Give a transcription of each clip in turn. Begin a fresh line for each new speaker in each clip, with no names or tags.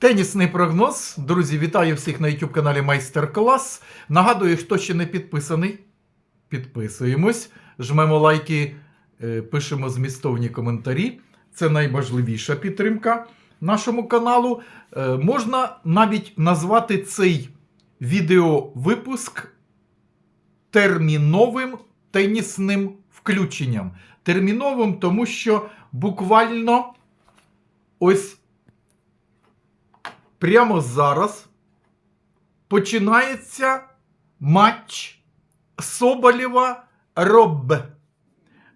Тенісний прогноз. Друзі, вітаю всіх на YouTube каналі Майстер Клас. Нагадую, хто ще не підписаний, підписуємось, жмемо лайки, е, пишемо змістовні коментарі. Це найважливіша підтримка нашому каналу. Е, Можна навіть назвати цей відеовипуск терміновим тенісним включенням. Терміновим, тому що буквально ось прямо зараз починається матч Соболєва Робб.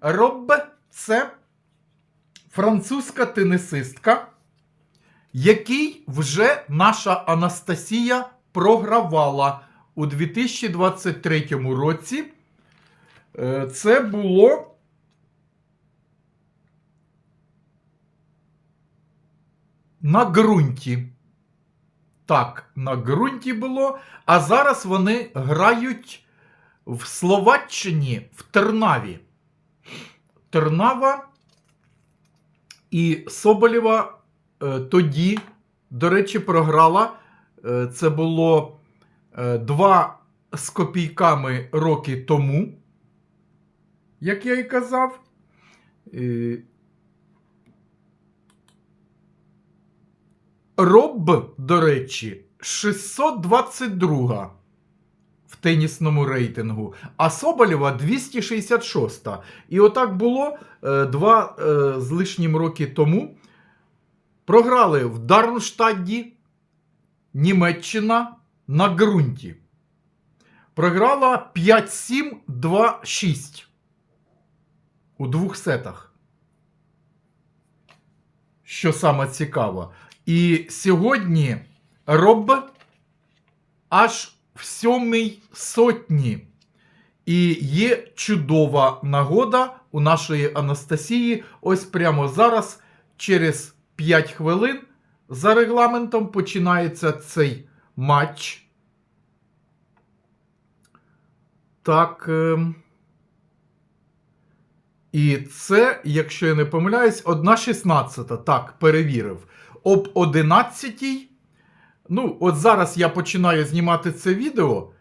Робб це французька тенісистка, який вже наша Анастасія програвала у 2023 році. Е, Це було на ґрунті. Так, на ґрунті було. А зараз вони грають в Словаччині в Тернаві. Тернава і Соболєва е, тоді, до речі, програла. Е, це було е, два з копійками роки тому, як я і казав. Е, Роб, до речі, 622 в тенісному рейтингу, а Соболєва 266. І отак було е, два е, з лишнім роки тому. Програли в Дармштадті, Німеччина на ґрунті. Програла 5-7-2-6 у двох сетах. Що саме цікаво. І сьогодні Роб аж в сьомій сотні. І є чудова нагода у нашої Анастасії. Ось прямо зараз, через 5 хвилин, за регламентом починається цей матч. Так. ем, І це, якщо я не помиляюсь, 1.16. Так, перевірив. Об 11. Ну, от зараз я починаю знімати це відео.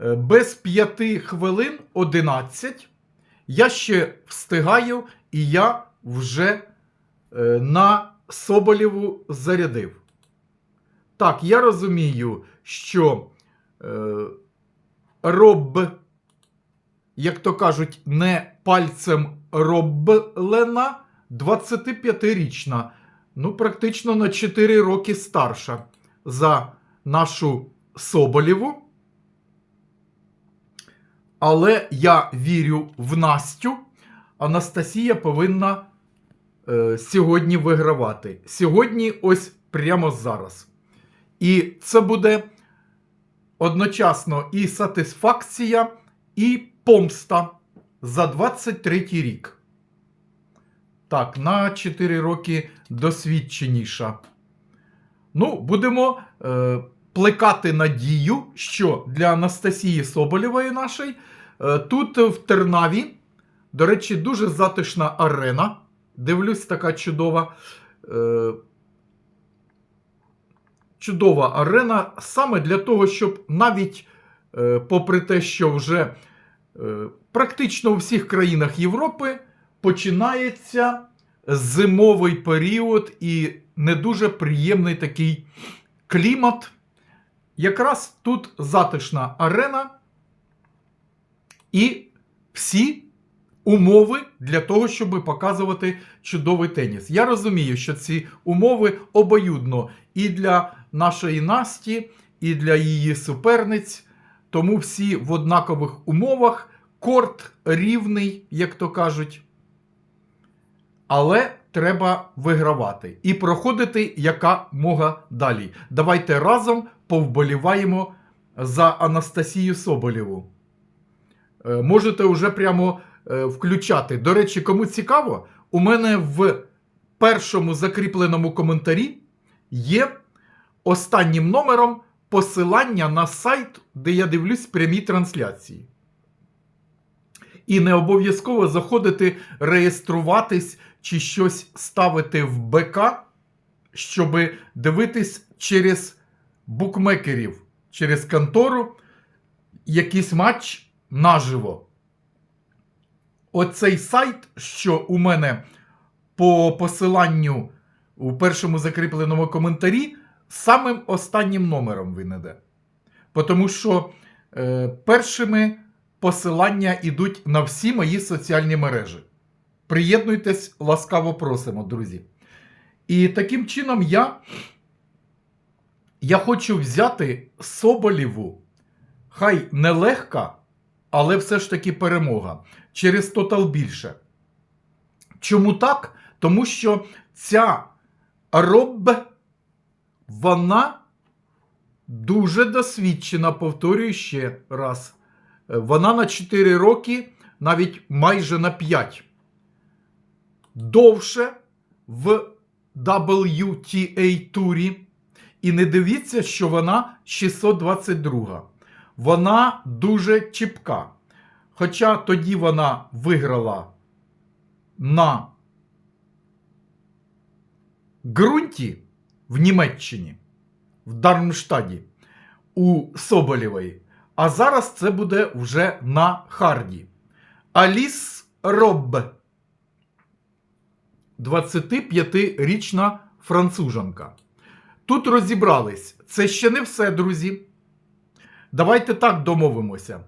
Е, Без 5 хвилин 11. Я ще встигаю, і я вже е, на Соболєву зарядив. Так, я розумію, що е, Роб, як то кажуть, не пальцем роблена 25-річна, ну, практично на 4 роки старша за нашу Соболєву. Але я вірю в Настю. Анастасія повинна е, сьогодні вигравати. Сьогодні, ось прямо зараз. І це буде одночасно і сатисфакція, і помста за 23 рік. Так, на 4 роки досвідченіша. Ну, будемо е, плекати надію, що для Анастасії Соболєвої нашої е, тут в Тернаві, до речі, дуже затишна арена. Дивлюсь, така чудова. Е, чудова арена саме для того, щоб навіть е, попри те, що вже е, практично у всіх країнах Європи починається зимовий період і не дуже приємний такий клімат. Якраз тут затишна арена і всі умови для того, щоб показувати чудовий теніс. Я розумію, що ці умови обоюдно і для нашої Насті, і для її суперниць. Тому всі в однакових умовах. Корт рівний, як то кажуть. Але треба вигравати і проходити яка мога далі. Давайте разом повболіваємо за Анастасію Соболєву. Е, Можете вже прямо е, включати. До речі, кому цікаво, у мене в першому закріпленому коментарі є останнім номером посилання на сайт, де я дивлюсь прямі трансляції. І не обов'язково заходити, реєструватись чи щось ставити в БК, щоб дивитись через букмекерів, через контору якийсь матч наживо. Оцей сайт, що у мене по посиланню у першому закріпленому коментарі, самим останнім номером він іде. Тому що е, першими посилання йдуть на всі мої соціальні мережі. Приєднуйтесь, ласкаво просимо, друзі. І таким чином я, я хочу взяти Соболєву, хай нелегка, але все ж таки перемога. Через тотал більше. Чому так? Тому що ця роб, вона дуже досвідчена, повторюю ще раз. Вона на 4 роки, навіть майже на 5. Довше в WTA турі. І не дивіться, що вона 622. Вона дуже чіпка. Хоча тоді вона виграла на ґрунті в Німеччині, в Дармштаді, у Соболєвої. А зараз це буде вже на Харді. Аліс Робб. 25-річна француженка. Тут розібрались. Це ще не все, друзі. Давайте так домовимося.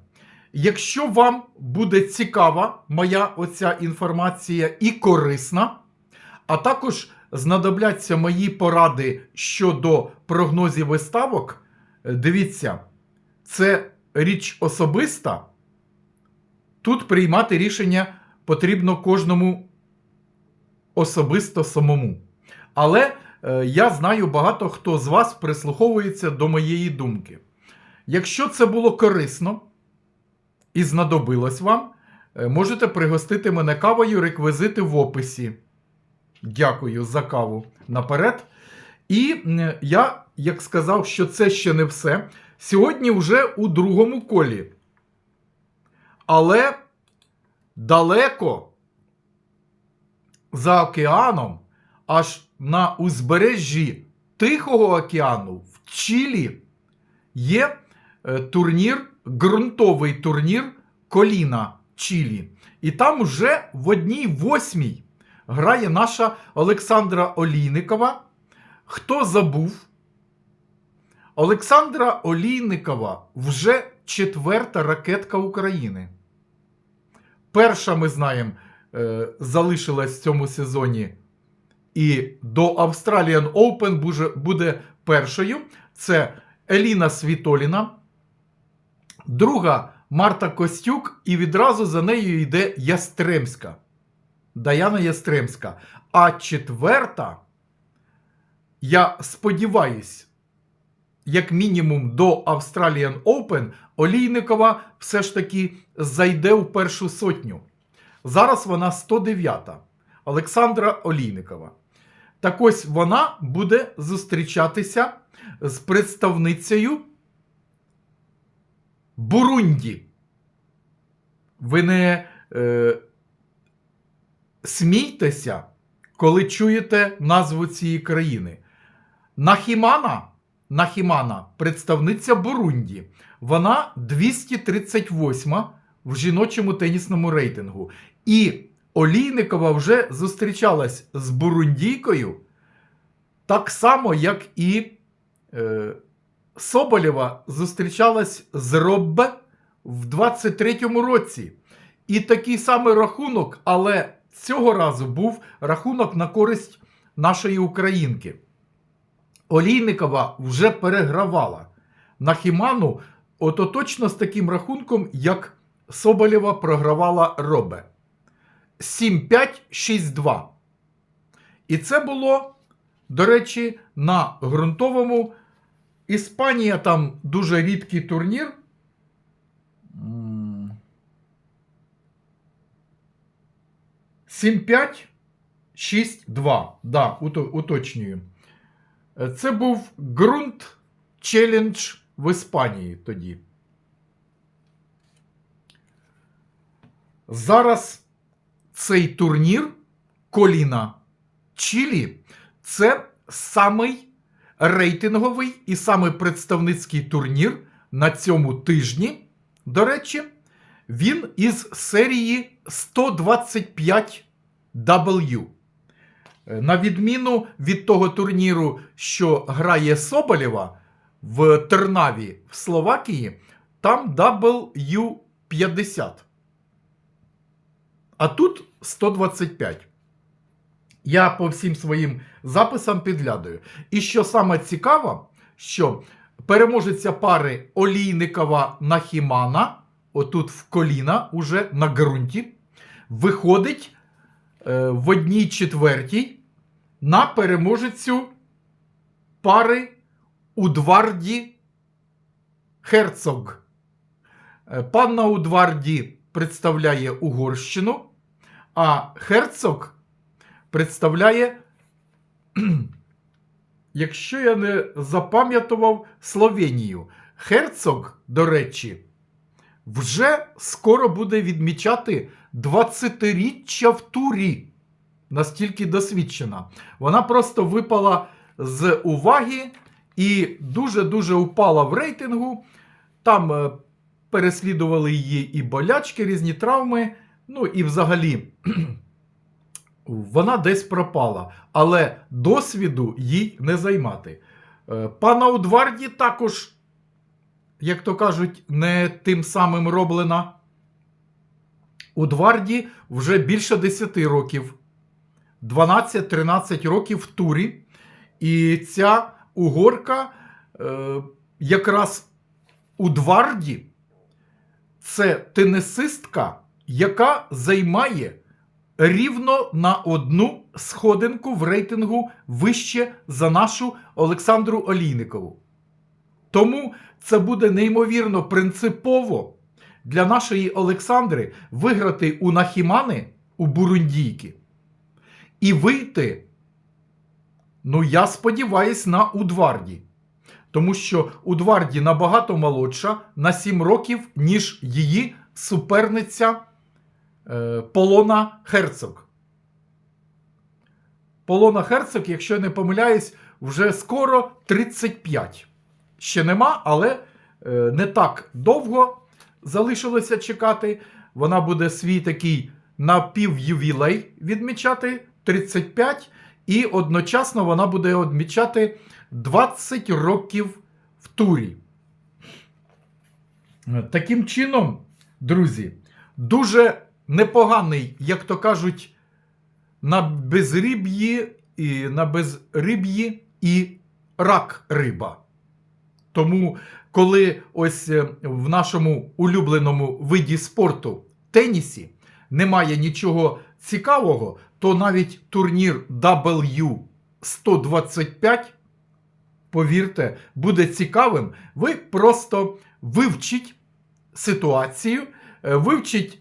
Якщо вам буде цікава моя оця інформація і корисна, а також знадобляться мої поради щодо прогнозів виставок, дивіться, це річ особиста. Тут приймати рішення потрібно кожному особисто самому. Але е, я знаю багато хто з вас прислуховується до моєї думки. Якщо це було корисно і знадобилось вам, е, можете пригостити мене кавою, реквізити в описі. Дякую за каву наперед. І м, я, як сказав, що це ще не все. Сьогодні вже у другому колі. Але далеко за океаном, аж на узбережжі Тихого океану в Чилі є е, турнір, ґрунтовий турнір Коліна Чилі. І там вже в одній восьмій грає наша Олександра Олійникова. Хто забув? Олександра Олійникова вже четверта ракетка України. Перша, ми знаємо, залишилась в цьому сезоні. І до Australian Open буде, буде першою. Це Еліна Світоліна. Друга Марта Костюк. І відразу за нею йде Ястремська. Даяна Ястремська. А четверта, я сподіваюсь, як мінімум до Australian Open, Олійникова все ж таки зайде у першу сотню. Зараз вона 109-та Олександра Олійникова. Так ось вона буде зустрічатися з представницею Бурунді. Ви не е, смійтеся, коли чуєте назву цієї країни. Нахімана, Нахімана, представниця Бурунді. Вона 238 в жіночому тенісному рейтингу. І Олійникова вже зустрічалась з Бурундійкою так само, як і е, Соболєва зустрічалась з Роббе в 23-му році. І такий самий рахунок, але цього разу був рахунок на користь нашої українки. Олійникова вже перегравала на Хіману, ото точно з таким рахунком, як Соболєва програвала Робе. 7-5-6-2. І це було, до речі, на ґрунтовому. Іспанія там дуже рідкий турнір. М. 7-5-6-2. Да, уточнюю. Це був ґрунт челендж в Іспанії тоді. Зараз цей турнір Коліна Чилі це самий рейтинговий і самий представницький турнір на цьому тижні. До речі, він із серії 125W. Е, На відміну від того турніру, що грає Соболєва в Тернаві в Словакії, там W50. А тут 125. Я по всім своїм записам підглядаю. І що саме цікаво, що переможеця пари Олійникова Нахімана, отут в коліна, уже на ґрунті, виходить е, в одній четвертій на переможецю пари Удварді Херцог. Е, Панна Удварді представляє Угорщину, а Херцог представляє, якщо я не запам'ятував, Словенію. Херцог, до речі, вже скоро буде відмічати 20-річчя в турі. Настільки досвідчена. Вона просто випала з уваги і дуже-дуже упала в рейтингу. Там е, переслідували її і болячки, різні травми. Ну і взагалі вона десь пропала, але досвіду їй не займати. Е, Пана Удварді також, як то кажуть, не тим самим роблена. Удварді вже більше 10 років, 12-13 років в турі. І ця угорка е, якраз Удварді це тенісистка, яка займає рівно на одну сходинку в рейтингу вище за нашу Олександру Олійникову. Тому це буде неймовірно принципово для нашої Олександри виграти у Нахімани у Бурундійки і вийти, ну я сподіваюсь, на Удварді. Тому що Удварді набагато молодша на 7 років, ніж її суперниця Полона Херцог. Полона Херцог, якщо я не помиляюсь, вже скоро 35. Ще нема, але е, не так довго залишилося чекати. Вона буде свій такий напівювілей відмічати 35, і одночасно вона буде відмічати 20 років в турі. Е, Таким чином, друзі, дуже непоганий, як то кажуть, на безриб'ї і на безриб'ї і рак риба. Тому, коли ось е, в нашому улюбленому виді спорту тенісі немає нічого цікавого, то навіть турнір W125, повірте, буде цікавим. Ви просто вивчіть ситуацію, е, вивчіть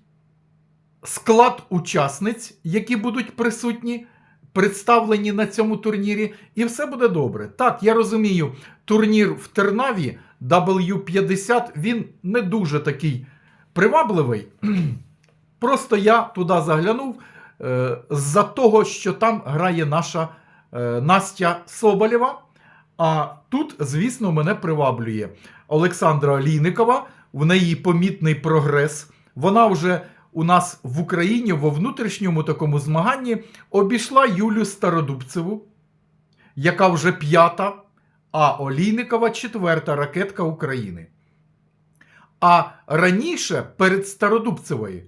склад учасниць, які будуть присутні, представлені на цьому турнірі, і все буде добре. Так, я розумію, турнір в Тернаві W50 він не дуже такий привабливий. Просто я туди заглянув е, з-за того, що там грає наша е, Настя Соболєва. А тут, звісно, мене приваблює Олександра Олійникова. В неї помітний прогрес. Вона вже у нас в Україні во внутрішньому такому змаганні обійшла Юлю Стародубцеву, яка вже п'ята, а Олійникова четверта ракетка України. А раніше перед Стародубцевою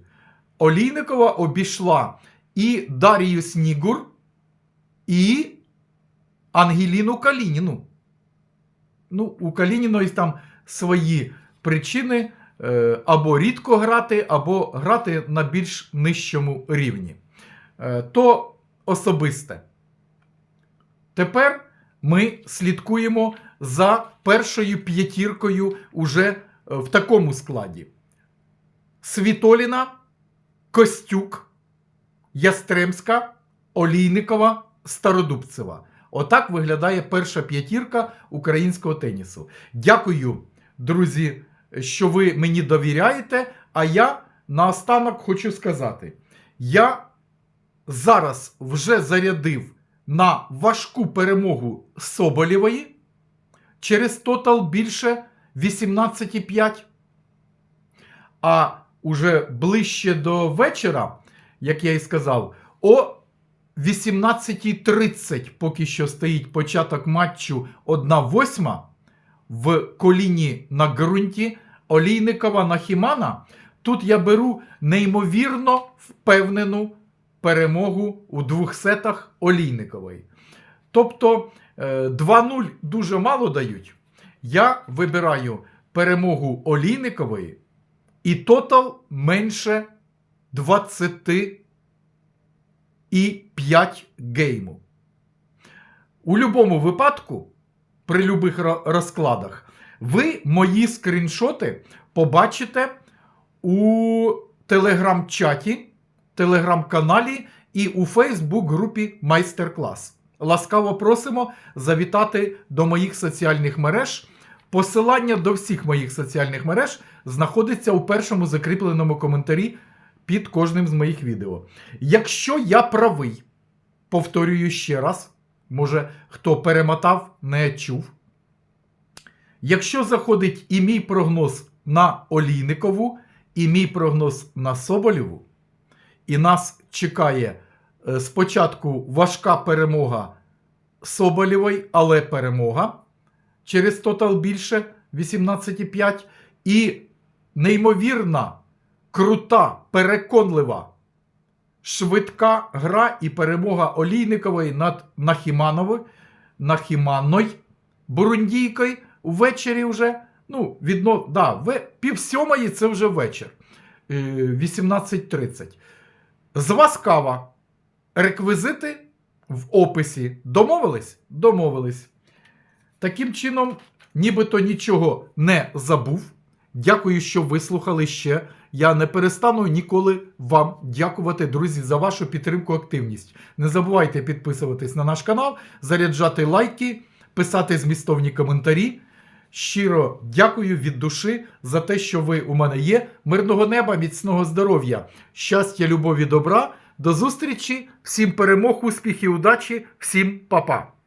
Олійникова обійшла і Дарію Снігур, і Ангеліну Калініну. Ну, у Калініної там свої причини або рідко грати, або грати на більш нижчому рівні. Е, то особисте. Тепер ми слідкуємо за першою п'ятіркою уже е, в такому складі: Світоліна, Костюк, Ястремська, Олійникова, Стародубцева. Отак виглядає перша п'ятірка українського тенісу. Дякую, друзі, що ви мені довіряєте. А я наостанок хочу сказати: я зараз вже зарядив на важку перемогу Соболєвої через тотал більше 18,5. А уже ближче до вечора, як я і сказав, о 18.30 поки що стоїть початок матчу 1-8 в коліні на ґрунті Олійникова на Хімана. Тут я беру неймовірно впевнену перемогу у двох сетах Олійникової. Тобто е, 2-0 дуже мало дають. Я вибираю перемогу Олійникової і тотал менше 20 і 5 гейму. У будь-якому випадку, при любих розкладах, ви мої скріншоти побачите у телеграм-чаті, телеграм-каналі і у Фейсбук-групі Майстер-клас. Ласкаво просимо завітати до моїх соціальних мереж. Посилання до всіх моїх соціальних мереж знаходиться у першому закріпленому коментарі під кожним з моїх відео. Якщо я правий, повторюю ще раз, може хто перемотав, не чув. Якщо заходить і мій прогноз на Олійникову, і мій прогноз на Соболєву, і нас чекає е, спочатку важка перемога Соболєвої, але перемога через тотал більше 18,5 і неймовірна, крута, переконлива, швидка гра і перемога Олійникової над Нахімановою, Нахіманною, Бурундійкою ввечері вже. Ну, відно, да, ве, пів сьомої це вже вечір. Е, 18.30. З вас кава. Реквізити в описі. Домовились? Домовились. Таким чином, нібито нічого не забув. Дякую, що вислухали ще. Я не перестану ніколи вам дякувати, друзі, за вашу підтримку, активність. Не забувайте підписуватись на наш канал, заряджати лайки, писати змістовні коментарі. Щиро дякую від душі за те, що ви у мене є. Мирного неба, міцного здоров'я, щастя, любові, добра. До зустрічі, всім перемог, успіхів, удачі, всім па-па.